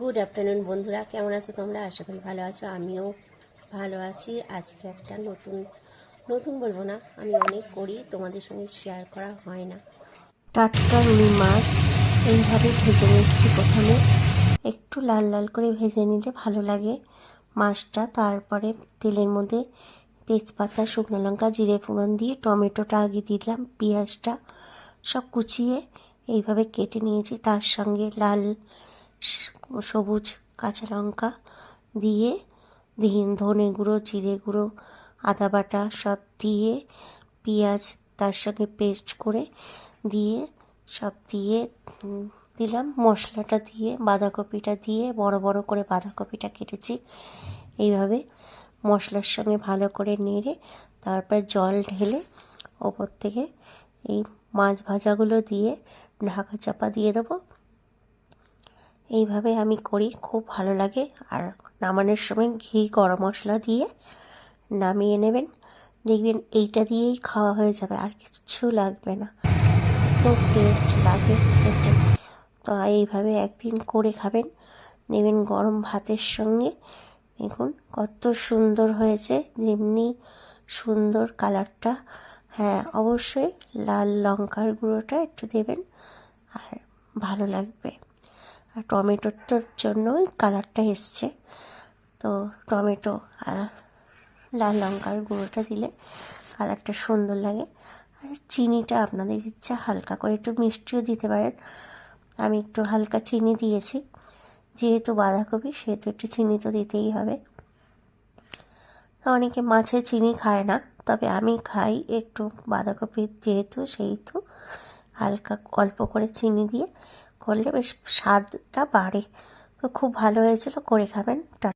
Good afternoon বন্ধুরা। কেমন আছো তোমরা? আশা করি ভালো আছো। আমিও ভালো আছি। আজকে একটা নতুন নতুন বলব না, আমি অনেক করি। তোমাদের সঙ্গে শেয়ার করা হয় না। টাটকা রুই মাছ এইভাবে ভেজে নিচ্ছি প্রথমে। একটু লাল লাল করে ভেজে নিলে ভালো লাগে। মাছটা তারপরে তেলের মধ্যে তেজপাতা, শুকনো লঙ্কা, জিরে ফোড়ন দিয়ে টমেটোটা আগে দিলাম, পেঁয়াজটা সব কুচিয়ে এইভাবে কেটে নিয়েছি। তার সঙ্গে লাল সবুজ কাঁচা লঙ্কা দিয়ে ধীন ধনে গুঁড়ো, জিরে গুঁড়ো, আদা বাটা সব দিয়ে পেঁয়াজ তার সঙ্গে পেস্ট করে দিয়ে সব দিয়ে দিলাম। মশলাটা দিয়ে, বাঁধাকপিটা দিয়ে বড় বড় করে বাঁধাকপিটা কেটেছি। এইভাবে মশলার সঙ্গে ভালো করে নেড়ে তারপর জল ঢেলে ওপর থেকে এই মাছ ভাজাগুলো দিয়ে ঢাকা চাপা দিয়ে দেবো। এইভাবে আমি করি, খুব ভালো লাগে। আর নামানোর সময় ঘি, গরম মশলা দিয়ে নামিয়ে নেবেন। দেখবেন এইটা দিয়েই খাওয়া হয়ে যাবে, আর কিছু লাগবে না। তো টেস্ট লাগে খেতে। তো এইভাবে একদিন করে খাবেন। দেখবেন গরম ভাতের সঙ্গে দেখুন কত সুন্দর হয়েছে, যেমনি সুন্দর কালারটা। হ্যাঁ অবশ্যই লাল লঙ্কার গুঁড়োটা একটু দেবেন, আর ভালো লাগবে। আর টমেটোর জন্যই কালারটা এসছে। তো টমেটো আর লাল লঙ্কার গুঁড়োটা দিলে কালারটা সুন্দর লাগে। আর চিনিটা আপনাদের ইচ্ছা হালকা করে একটু মিষ্টিও দিতে পারেন। আমি একটু হালকা চিনি দিয়েছি। যেহেতু বাঁধাকপি, সেহেতু একটু চিনি তো দিতেই হবে। অনেকে মাছে চিনি খায় না, তবে আমি খাই একটু বাঁধাকপি যেহেতু, সেহেতু হালকা অল্প করে চিনি দিয়ে। করলে বেশ স্বাদটা বাড়ে। তো খুব ভালো হয়েছিল করে খাবেন।